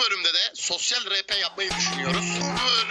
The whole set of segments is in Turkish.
bölümde de sosyal RP yapmayı düşünüyoruz. Bu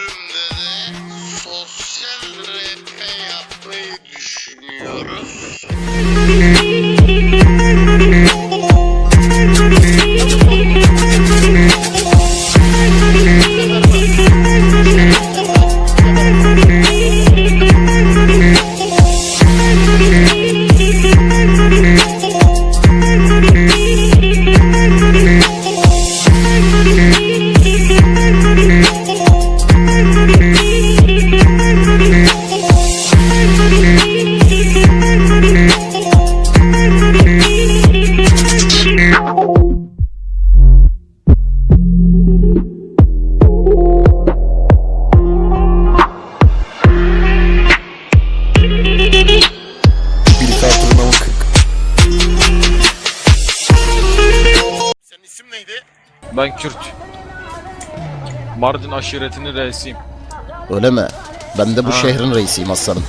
isim neydi? Ben Kürt. Mardin aşiretinin reisiyim. Öyle mi? Ben de bu Ha. şehrin reisiyim aslanım.